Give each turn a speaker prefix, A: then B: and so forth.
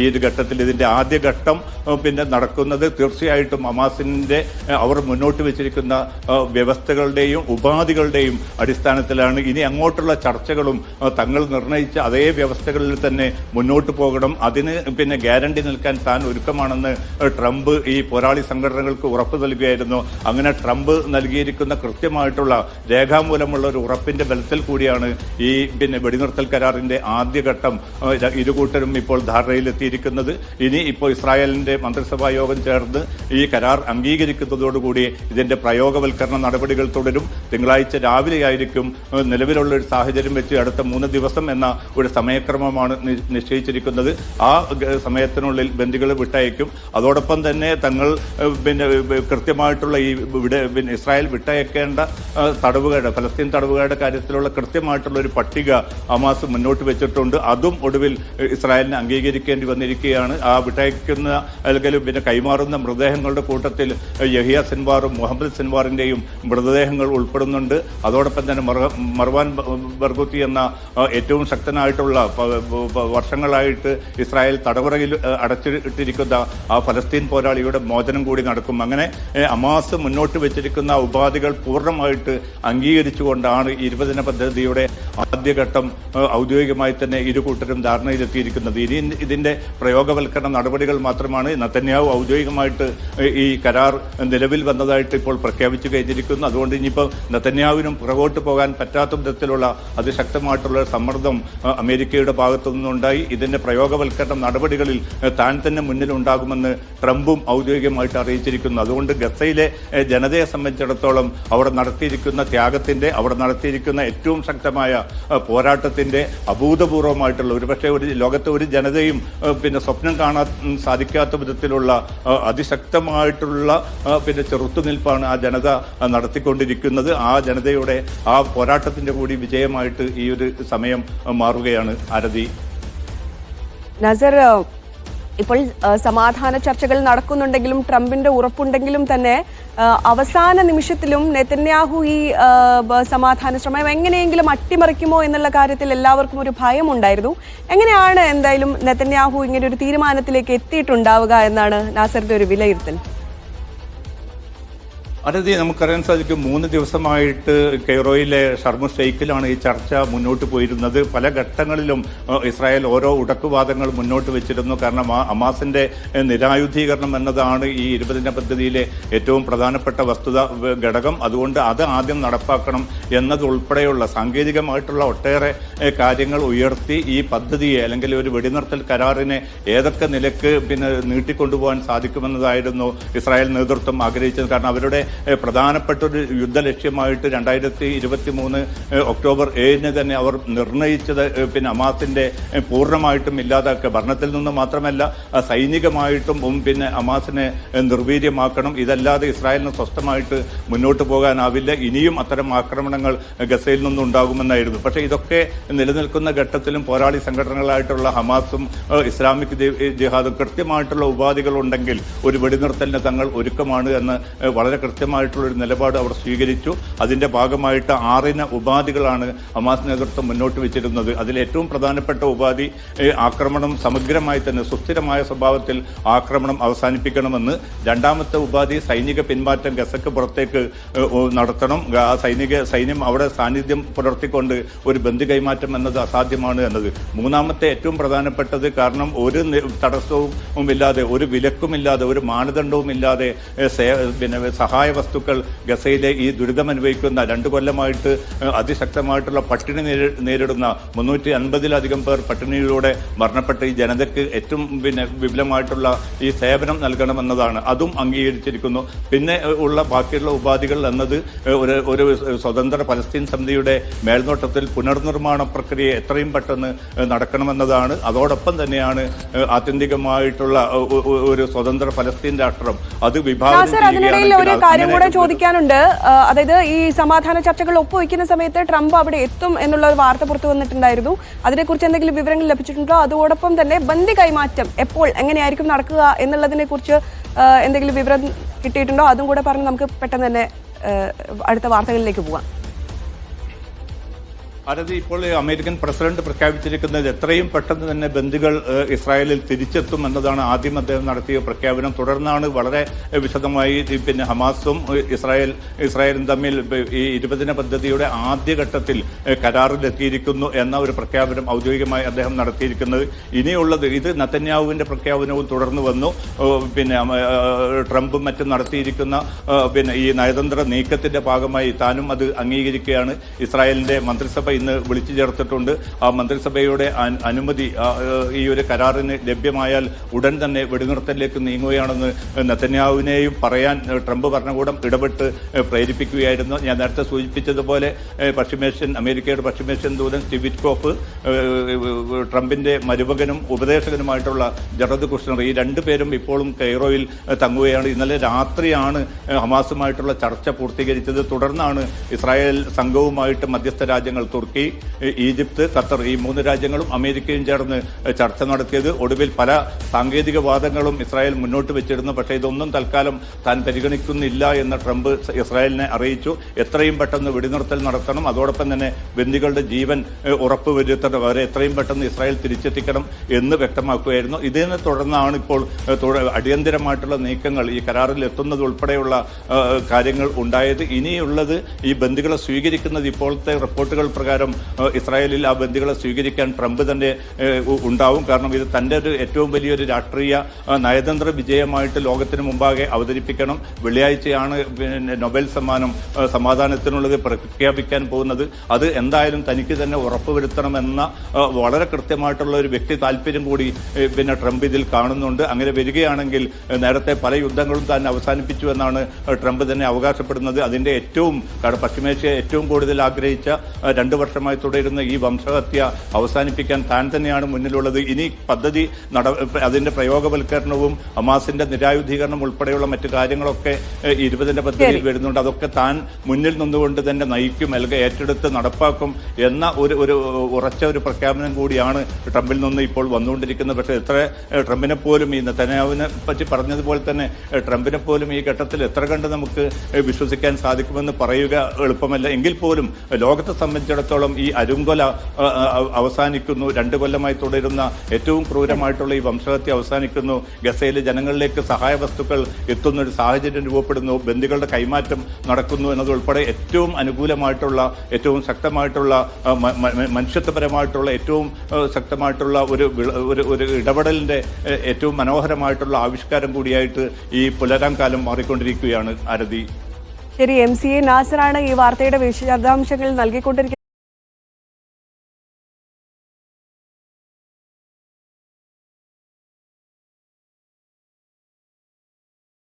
A: ഈ ഒരു ഘട്ടത്തിൽ ഇതിന്റെ ആദ്യഘട്ടം പിന്നെ നടക്കുന്നത് തീർച്ചയായിട്ടും ഹമാസിന്റെ അവർ മുന്നോട്ട് വെച്ചിരിക്കുന്ന വ്യവസ്ഥകളുടെയും ഉപാധികളുടെയും അടിസ്ഥാനത്തിലാണ്. ഇനി അങ്ങോട്ടുള്ള ചർച്ചകളും തങ്ങൾ നിർണയിച്ച അതേ വ്യവസ്ഥകളിൽ തന്നെ മുന്നോട്ട് പോകണം. അതിന് പിന്നെ ഗ്യാരണ്ടി നിൽക്കാൻ താൻ ഒരുക്കമാണെന്ന് ട്രംപ് ഈ പോരാളി സംഘടനകൾക്ക് ഉറപ്പ് നൽകുകയായിരുന്നു അങ്ങനെ ട്രംപ് നൽകിയിരിക്കുന്ന കൃത്യമായിട്ടുള്ള രേഖാമൂലമുള്ള ഒരു ഉറപ്പിന്റെ ബലത്തിൽ കൂടിയാണ് ഈ പിന്നെ വെടിനിർത്തൽ കരാറിന്റെ ആദ്യഘട്ടം ഇരുകൂട്ടരും ഇപ്പോൾ ധാരണയിലെത്തിയിരിക്കുന്നത് ഇനി ഇപ്പോൾ ഇസ്രായേലിന്റെ മന്ത്രിസഭാ യോഗം ചേർന്ന് ഈ കരാർ അംഗീകരിക്കുന്നതോടുകൂടി ഇതിന്റെ പ്രയോഗവൽക്കരണ നടപടികൾ തുടരും. തിങ്കളാഴ്ച രാവിലെയായിരിക്കും നിലവിലുള്ള ഒരു സാഹചര്യം വെച്ച് അടുത്ത മൂന്ന് ദിവസം എന്ന ഒരു സമയക്രമമാണ് നിശ്ചയിച്ചിരിക്കുന്നത്. ആ സമയത്തിനുള്ളിൽ ബന്ദികളെ വിട്ടയക്കും. അതോടൊപ്പം തന്നെ തങ്ങൾ പിന്നെ കൃത്യമായിട്ടുള്ള ഈ പിന്നെ ഇസ്രായേൽ വിട്ടയക്കേണ്ട തടവുകാരുടെ ഫലസ്തീൻ തടവുകാരുടെ കാര്യത്തിലുള്ള കൃത്യമായിട്ടുള്ള ഒരു പട്ടിക അമാസ് മുന്നോട്ട് വെച്ചിട്ടുണ്ട്. അതും ഒടുവിൽ ഇസ്രായേലിന് അംഗീകരിക്കേണ്ടി വന്നിരിക്കുകയാണ്. ആ വിട്ടയക്കുന്ന അല്ലെങ്കിൽ പിന്നെ കൈമാറുന്ന മൃതദേഹങ്ങളുടെ കൂട്ടത്തിൽ യഹിയ സിൻവാറും മുഹമ്മദ് സിൻവാറിന്റെയും മൃതദേഹങ്ങൾ ഉൾപ്പെടുന്നുണ്ട്. അതോടൊപ്പം തന്നെ മർവാൻ ബർഗുത്തി എന്ന ഏറ്റവും ശക്തനായിട്ടുള്ള വർഷങ്ങളായിട്ട് ഇസ്രായേൽ തടവറയിൽ അടച്ചിട്ടിരിക്കുന്ന ആ ഫലസ്തീൻ പോരാളിയുടെ മോചനം കൂടി നടക്കും. അങ്ങനെ അമാസ് മുന്നോട്ട് വെച്ചിരിക്കുന്ന ഉപാധികൾ പൂർണമായിട്ട് അംഗീകരിച്ചുകൊണ്ടാണ് ഇരുപതിന പദ്ധതിയുടെ ആദ്യഘട്ടം ഔദ്യോഗികമായി തന്നെ ഇരു കൂട്ടരും ധാരണയിലെത്തിയിരിക്കുന്നത്. ഇനി ഇതിന്റെ പ്രയോഗവൽക്കരണ നടപടികൾ മാത്രമാണ്. നത്തന്യാവ് ഔദ്യോഗികമായിട്ട് ഈ കരാർ നിലവിൽ വന്നതായിട്ട് ഇപ്പോൾ പ്രഖ്യാപിച്ചു കഴിഞ്ഞിരിക്കുന്നു. അതുകൊണ്ട് ഇനിയിപ്പോൾ നത്തന്യാവിനും പുറകോട്ട് പോകാൻ പറ്റാത്ത വിധത്തിലുള്ള അതിശക്തമായിട്ടുള്ള സമ്മർദ്ദം അമേരിക്കയുടെ ഭാഗത്തു നിന്നുണ്ടായി. ഇതിന്റെ പ്രയോഗവൽക്കരണ നടപടികളിൽ താൻ തന്നെ മുന്നിലുണ്ടാകുമെന്ന് ട്രംപും ഔദ്യോഗികമായിട്ട് അറിയിച്ചിരിക്കുന്നു. അതുകൊണ്ട് ഗസയിലെ ജനതയെ സംബന്ധിച്ചിടത്തോളം അവിടെ നടത്തിയിരിക്കുന്ന ത്യാഗത്തിന്റെ അവിടെ നടത്തിയിരിക്കുന്ന ഏറ്റവും ശക്തമായ പോരാട്ടത്തിന്റെ അഭൂതപൂർവമായിട്ടുള്ള ഒരുപക്ഷെ ഒരു ലോകത്തെ ഒരു ജനതയും പിന്നെ സ്വപ്നം കാണാൻ സാധിക്കാത്ത വിധത്തിലുള്ള അതിശക്തമായിട്ടുള്ള പിന്നെ ചെറുത്തുനിൽപ്പാണ് ആ ജനത നടത്തിക്കൊണ്ടിരിക്കുന്നത്. ആ ജനതയുടെ ആ പോരാട്ടത്തിന്റെ കൂടി വിജയമായിട്ട് ഈ ഒരു സമയം മാറുകയാണ് ആരതി.
B: നസർ ഇപ്പോൾ സമാധാന ചർച്ചകൾ നടക്കുന്നുണ്ടെങ്കിലും ട്രംപിന്റെ ഉറപ്പുണ്ടെങ്കിലും തന്നെ അവസാന നിമിഷത്തിലും നെതന്യാഹു ഈ സമാധാന ശ്രമം എങ്ങനെയെങ്കിലും അട്ടിമറിക്കുമോ എന്നുള്ള കാര്യത്തിൽ എല്ലാവർക്കും ഒരു ഭയം ഉണ്ടായിരുന്നു എങ്ങനെയാണ് എന്തായാലും നെതന്യാഹു ഇങ്ങനെ ഒരു തീരുമാനത്തിലേക്ക് എത്തിയിട്ടുണ്ടാവുക എന്നാണ് നാസറിന്റെ ഒരു വിലയിരുത്തൽ?
A: അനധി നമുക്കറിയാൻ സാധിക്കും മൂന്ന് ദിവസമായിട്ട് കെയ്റോയിലെ ഷർമു ഷെയ്ഖിലാണ് ഈ ചർച്ച മുന്നോട്ട് പോയിരുന്നത്. പല ഘട്ടങ്ങളിലും ഇസ്രായേൽ ഓരോ ഉടക്കുവാദങ്ങൾ മുന്നോട്ട് വെച്ചിരുന്നു. കാരണം അമാസിന്റെ നിരായുധീകരണം എന്നതാണ് ഈ ഇരുപതിന പദ്ധതിയിലെ ഏറ്റവും പ്രധാനപ്പെട്ട വസ്തുത ഘടകം. അതുകൊണ്ട് അത് ആദ്യം നടപ്പാക്കണം എന്നതുൾപ്പെടെയുള്ള സാങ്കേതികമായിട്ടുള്ള ഒട്ടേറെ കാര്യങ്ങൾ ഉയർത്തി ഈ പദ്ധതിയെ അല്ലെങ്കിൽ ഒരു വെടിനിർത്തൽ കരാറിനെ ഏതൊക്കെ നിലയ്ക്ക് പിന്നെ നീട്ടിക്കൊണ്ടുപോകാൻ സാധിക്കുമെന്നതായിരുന്നു ഇസ്രായേൽ നേതൃത്വം ആഗ്രഹിച്ചത്. കാരണം അവരുടെ പ്രധാനപ്പെട്ട ഒരു യുദ്ധലക്ഷ്യമായിട്ട് രണ്ടായിരത്തി ഇരുപത്തി മൂന്ന് ഒക്ടോബർ ഏഴിന് തന്നെ അവർ നിർണയിച്ചത് പിന്നെ അമാസിന്റെ പൂർണമായിട്ടും ഇല്ലാതാക്കുക. ഭരണത്തിൽ നിന്ന് മാത്രമല്ല സൈനികമായിട്ടും പിന്നെ അമാസിനെ നിർവീര്യമാക്കണം. ഇതല്ലാതെ ഇസ്രായേലിന് സ്വസ്ഥമായിട്ട് മുന്നോട്ട് പോകാനാവില്ല. ഇനിയും അത്തരം ആക്രമണങ്ങൾ ഗസയിൽ നിന്നും ഉണ്ടാകുമെന്നായിരുന്നു പക്ഷേ ഇതൊക്കെ നിലനിൽക്കുന്ന ഘട്ടത്തിലും പോരാളി സംഘടനകളായിട്ടുള്ള ഹമാസും ഇസ്ലാമിക് ജിഹാദും കൃത്യമായിട്ടുള്ള ഉപാധികളുണ്ടെങ്കിൽ ഒരു വെടിനിർത്തലിന് തങ്ങൾ ഒരുക്കമാണ് എന്ന് വളരെ കൃത്യമായിട്ടുള്ള ഒരു നിലപാട് അവർ സ്വീകരിച്ചു. അതിന്റെ ഭാഗമായിട്ട് ആറിന ഉപാധികളാണ് ഹമാസ് നേതൃത്വം മുന്നോട്ട് വെച്ചിരുന്നത്. അതിൽ ഏറ്റവും പ്രധാനപ്പെട്ട ഉപാധി ആക്രമണം സമഗ്രമായി തന്നെ സുസ്ഥിരമായ സ്വഭാവത്തിൽ ആക്രമണം അവസാനിപ്പിക്കണമെന്ന്. രണ്ടാമത്തെ ഉപാധി സൈനിക പിന്മാറ്റം ഗസക്ക് പുറത്തേക്ക് നടത്തണം. സൈനിക സൈന്യം അവിടെ സാന്നിധ്യം പുലർത്തിക്കൊണ്ട് ഒരു ബന്ധു കൈമാറ്റം എന്നത് അസാധ്യമാണ് എന്നത്. മൂന്നാമത്തെ ഏറ്റവും പ്രധാനപ്പെട്ടത് കാരണം ഒരു തടസ്സവും ഇല്ലാതെ ഒരു വിലക്കുമില്ലാതെ ഒരു മാനദണ്ഡവും ഇല്ലാതെ പിന്നെ സഹായ വസ്തുക്കൾ ഗസയിലെ ഈ ദുരിതമനുഭവിക്കുന്ന രണ്ടു കൊല്ലമായിട്ട് അതിശക്തമായിട്ടുള്ള പട്ടിണി നേരിടുന്ന മുന്നൂറ്റി അൻപതിലധികം പേർ പട്ടിണിയിലൂടെ മരണപ്പെട്ട ഈ ജനതയ്ക്ക് ഏറ്റവും പിന്നെ വിപുലമായിട്ടുള്ള ഈ സേവനം നൽകണമെന്നതാണ്. അതും അംഗീകരിച്ചിരിക്കുന്നു. പിന്നെ ഉള്ള ബാക്കിയുള്ള ഉപാധികൾ എന്നത് ഒരു ഒരു സ്വതന്ത്ര പലസ്തീൻ സമിതിയുടെ മേൽനോട്ടത്തിൽ പുനർനിർമ്മാണ പ്രക്രിയ എത്രയും പെട്ടെന്ന് നടക്കണമെന്നതാണ്. അതോടൊപ്പം തന്നെയാണ് ആത്യന്തികമായിട്ടുള്ള ഒരു സ്വതന്ത്ര പലസ്തീൻ രാഷ്ട്രം അത് വിഭാവനം
B: കാര്യം കൂടെ ചോദിക്കാനുണ്ട്. അതായത് ഈ സമാധാന ചർച്ചകൾ ഒപ്പുവെക്കുന്ന സമയത്ത് ട്രംപ് അവിടെ എത്തും എന്നുള്ള ഒരു വാർത്ത പുറത്തു വന്നിട്ടുണ്ടായിരുന്നു. അതിനെക്കുറിച്ച് എന്തെങ്കിലും വിവരങ്ങൾ ലഭിച്ചിട്ടുണ്ടോ? അതോടൊപ്പം തന്നെ ബന്ദി കൈമാറ്റം എപ്പോൾ എങ്ങനെയായിരിക്കും നടക്കുക എന്നുള്ളതിനെ കുറിച്ച് എന്തെങ്കിലും വിവരം കിട്ടിയിട്ടുണ്ടോ? അതും കൂടെ പറഞ്ഞ് നമുക്ക് പെട്ടെന്ന് തന്നെ അടുത്ത വാർത്തകളിലേക്ക് പോവാം.
A: അതായത് ഇപ്പോൾ അമേരിക്കൻ പ്രസിഡന്റ് പ്രഖ്യാപിച്ചിരിക്കുന്നത് എത്രയും പെട്ടെന്ന് തന്നെ ബന്ധുക്കൾ ഇസ്രായേലിൽ തിരിച്ചെത്തും എന്നതാണ് ആദ്യം അദ്ദേഹം നടത്തിയ പ്രഖ്യാപനം. തുടർന്നാണ് വളരെ വിശദമായി പിന്നെ ഹമാസും ഇസ്രായേൽ ഇസ്രായേലും തമ്മിൽ ഈ ഇരുപതിന പദ്ധതിയുടെ ആദ്യഘട്ടത്തിൽ കരാറിലെത്തിയിരിക്കുന്നു എന്ന ഒരു പ്രഖ്യാപനം ഔദ്യോഗികമായി അദ്ദേഹം നടത്തിയിരിക്കുന്നത്. ഇനിയുള്ളത് ഇത് നത്തന്യാഹുവിന്റെ പ്രഖ്യാപനവും തുടർന്ന് വന്നു. പിന്നെ ട്രംപും മറ്റും നടത്തിയിരിക്കുന്ന പിന്നെ ഈ നയതന്ത്ര നീക്കത്തിന്റെ ഭാഗമായി താനും അത് അംഗീകരിക്കുകയാണ്. ഇസ്രായേലിന്റെ മന്ത്രിസഭ ഇന്ന് വിളിച്ചു ചേർത്തിട്ടുണ്ട്. ആ മന്ത്രിസഭയുടെ അനുമതി ഈ ഒരു കരാറിന് ലഭ്യമായാൽ ഉടൻ തന്നെ വെടിനിർത്തലിലേക്ക് നീങ്ങുകയാണെന്ന് നെതന്യാഹുവിനെയും പറയാൻ ട്രംപ് ഭരണകൂടം ഇടപെട്ട് പ്രേരിപ്പിക്കുകയായിരുന്നു. ഞാൻ നേരത്തെ സൂചിപ്പിച്ചതുപോലെ പശ്ചിമേഷ്യൻ അമേരിക്കയുടെ പശ്ചിമേഷ്യൻ ദൂതൻ സ്റ്റിവിറ്റ്കോഫ് ട്രംപിന്റെ മരുമകനും ഉപദേശകനുമായിട്ടുള്ള ജറദ് കുഷ്ണർ ഈ രണ്ടു പേരും ഇപ്പോഴും കെയ്റോയിൽ തങ്ങുകയാണ്. ഇന്നലെ രാത്രിയാണ് ഹമാസുമായിട്ടുള്ള ചർച്ച പൂർത്തീകരിച്ചത്. തുടർന്നാണ് ഇസ്രായേൽ സംഘവുമായിട്ട് മധ്യസ്ഥ രാജ്യങ്ങൾ തുർക്കി ഈജിപ്ത് ഖത്തർ ഈ മൂന്ന് രാജ്യങ്ങളും അമേരിക്കയും ചേർന്ന് ചർച്ച നടത്തിയത്. ഒടുവിൽ പല സാങ്കേതിക വാദങ്ങളും ഇസ്രായേൽ മുന്നോട്ട് വെച്ചിരുന്നു. പക്ഷേ ഇതൊന്നും തൽക്കാലം താൻ പരിഗണിക്കുന്നില്ല എന്ന് ട്രംപ് ഇസ്രായേലിനെ അറിയിച്ചു. എത്രയും പെട്ടെന്ന് വെടിനിർത്തൽ നടത്തണം. അതോടൊപ്പം തന്നെ ബന്ദികളുടെ ജീവൻ ഉറപ്പുവരുത്തണം അവരെ എത്രയും പെട്ടെന്ന് ഇസ്രായേൽ തിരിച്ചെത്തിക്കണം എന്ന് വ്യക്തമാക്കുകയായിരുന്നു. ഇതിനെ തുടർന്നാണ് ഇപ്പോൾ അടിയന്തരമായിട്ടുള്ള നീക്കങ്ങൾ ഈ കരാറിൽ എത്തുന്നത് ഉൾപ്പെടെയുള്ള കാര്യങ്ങൾ ഉണ്ടായത്. ഇനിയുള്ളത് ഈ ബന്ദികളെ സ്വീകരിക്കുന്നത് ഇപ്പോഴത്തെ റിപ്പോർട്ടുകൾ പ്രകാരം ഏഹ്, ഇസ്രായേലിൽ ആ ബന്ദികളെ സ്വീകരിക്കാൻ ട്രംപ് തന്നെ ഉണ്ടാവും. കാരണം ഇത് തന്റെ ഒരു ഏറ്റവും വലിയൊരു രാഷ്ട്രീയ നയതന്ത്ര വിജയമായിട്ട് ലോകത്തിന് മുമ്പാകെ അവതരിപ്പിക്കണം. വെള്ളിയാഴ്ചയാണ് നൊബേൽ സമ്മാനം സമാധാനത്തിനുള്ളത് പ്രഖ്യാപിക്കാൻ പോകുന്നത്. അത് എന്തായാലും തനിക്ക് തന്നെ ഉറപ്പുവരുത്തണമെന്ന വളരെ കൃത്യമായിട്ടുള്ള ഒരു വ്യക്തി താല്പര്യം കൂടി പിന്നെ ട്രംപ് ഇതിൽ കാണുന്നുണ്ട്. അങ്ങനെ വരികയാണെങ്കിൽ നേരത്തെ പല യുദ്ധങ്ങളും താൻ അവസാനിപ്പിച്ചു എന്നാണ് ട്രംപ് തന്നെ അവകാശപ്പെടുന്നത്. അതിന്റെ ഏറ്റവും പശ്ചിമേഷ്യ ഏറ്റവും കൂടുതൽ ആഗ്രഹിച്ച രണ്ടു വർഷമായി തുടരുന്ന ഈ വംശഹത്യ അവസാനിപ്പിക്കാൻ താൻ തന്നെയാണ് മുന്നിലുള്ളത്. ഇനി പദ്ധതി നട അതിന്റെ പ്രയോഗവൽക്കരണവും അമാസിന്റെ നിരായുധീകരണം ഉൾപ്പെടെയുള്ള മറ്റു കാര്യങ്ങളൊക്കെ ഇരുപതിന്റെ പദ്ധതിയിൽ വരുന്നുണ്ട്. അതൊക്കെ താൻ മുന്നിൽ നിന്നുകൊണ്ട് തന്നെ നയിക്കും അല്ലെങ്കിൽ ഏറ്റെടുത്ത് നടപ്പാക്കും എന്ന ഒരു ഒരു ഉറച്ച ഒരു പ്രഖ്യാപനം കൂടിയാണ് ട്രംപിൽ നിന്ന് ഇപ്പോൾ വന്നുകൊണ്ടിരിക്കുന്നത്. പക്ഷേ എത്ര ട്രംപിനെ പോലും ഈ നെത്തനാവിനെ പറ്റി പറഞ്ഞതുപോലെ തന്നെ ട്രംപിനെ പോലും ഈ ഘട്ടത്തിൽ എത്ര കണ്ട് നമുക്ക് വിശ്വസിക്കാൻ സാധിക്കുമെന്ന് പറയുക എളുപ്പമല്ല. എങ്കിൽ പോലും ലോകത്തെ സംബന്ധിച്ചിടത്തോളം ഈ അരുങ്കൊല അവസാനിക്കുന്നു. രണ്ടു കൊല്ലമായി തുടരുന്ന ഏറ്റവും ക്രൂരമായിട്ടുള്ള ഈ വംശഹത്യ അവസാനിക്കുന്നു. ഗസയിലെ ജനങ്ങളിലേക്ക് സഹായ വസ്തുക്കൾ എത്തുന്ന ഒരു സാഹചര്യം രൂപപ്പെടുന്നു. ബന്ദികളുടെ കൈമാറ്റം നടക്കുന്നു എന്നതുൾപ്പെടെ ഏറ്റവും അനുകൂലമായിട്ടുള്ള ഏറ്റവും ശക്തമായിട്ടുള്ള മനുഷ്യത്വപരമായിട്ടുള്ള ഏറ്റവും ശക്തമായിട്ടുള്ള ഒരു ഒരു ഇടപെടലിന്റെ ഏറ്റവും മനോഹരമായിട്ടുള്ള ആവിഷ്കാരം കൂടിയായിട്ട് ഈ പുലരാം കാലം മാറിക്കൊണ്ടിരിക്കുകയാണ്
B: ശരി എം സി എ നാസറാണ് ഈ വാർത്തയുടെ വിശദാംശങ്ങൾ നൽകിക്കൊണ്ടിരിക്കുന്നത്.